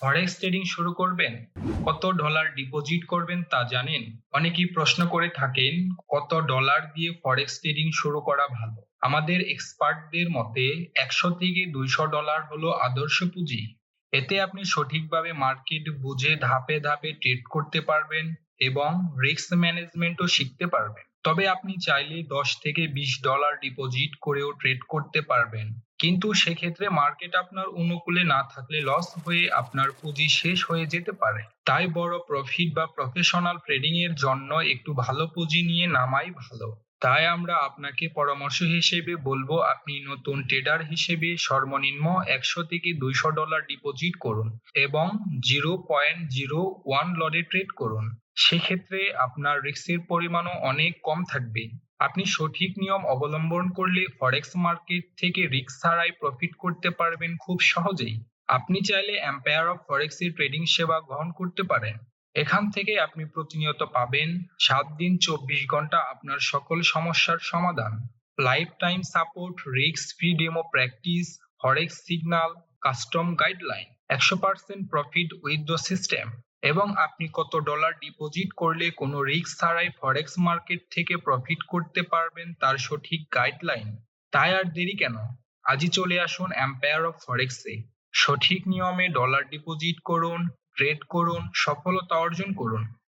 Forex trading শুরু করবেন? কত ডলার ডিপোজিট করবেন তা জানেন? অনেকেই প্রশ্ন করে থাকেন, কত ডলার দিয়ে ফরেক্স ট্রেডিং শুরু করা ভালো? আমাদের এক্সপার্টদের মতে, একশো থেকে দুইশো ডলার হলো আদর্শ পুঁজি। এতে আপনি সঠিকভাবে মার্কেট বুঝে ধাপে ধাপে ট্রেড করতে পারবেন এবং রিস্ক ম্যানেজমেন্টও শিখতে পারবেন। তবে আপনি চাইলে দশ থেকে বিশ ডলার ডিপোজিট করেও ট্রেড করতে পারবেন। কিন্তু সেক্ষেত্রে মার্কেট আপনার অনুকূলে না থাকলে লস হয়ে আপনার পুঁজি শেষ হয়ে যেতে পারে। তাই বড় প্রফিট বা প্রফেশনাল ট্রেডিং এর জন্য একটু ভালো পুঁজি নিয়ে নামাই ভালো। তাই আমরা আপনাকে পরামর্শ হিসেবে বলব, আপনি নতুন ট্রেডার হিসেবে সর্বনিম্ন একশো থেকে দুইশো ডলার ডিপোজিট করুন এবং জিরো পয়েন্ট জিরো ওয়ান লডে ট্রেড করুন। সেক্ষেত্রে আপনার রিস্কের পরিমাণও অনেক কম থাকবে আপনি সঠিক নিয়ম অবলম্বন করলে ফরেক্স মার্কেট থেকে রিস্ক ছাড়াই প্রফিট করতে পারবেন খুব সহজেই। আপনি চাইলে এম্পায়ার অফ ফরেক্স এর ট্রেডিং সেবা গ্রহণ করতে পারেন। এখান থেকে আপনি প্রতিনিয়ত পাবেন সাত দিন চব্বিশ ঘণ্টা আপনার সকল সমস্যার সমাধান। Life time support risk free demo practice forex signal custom guideline একশো percent profit with the system এবং আপনি কত ডলার ডিপোজিট করলে কোনো রিস্ক ছাড়াই ফরেক্স মার্কেট থেকে প্রফিট করতে পারবেন তার সঠিক গাইডলাইন তাই আর দেরি কেন? আজই চলে আসুন এম্পায়ার অফ ফরেক্সে সঠিক নিয়মে ডলার ডিপোজিট করুন ট্রেড করুন, সফলতা অর্জন করুন।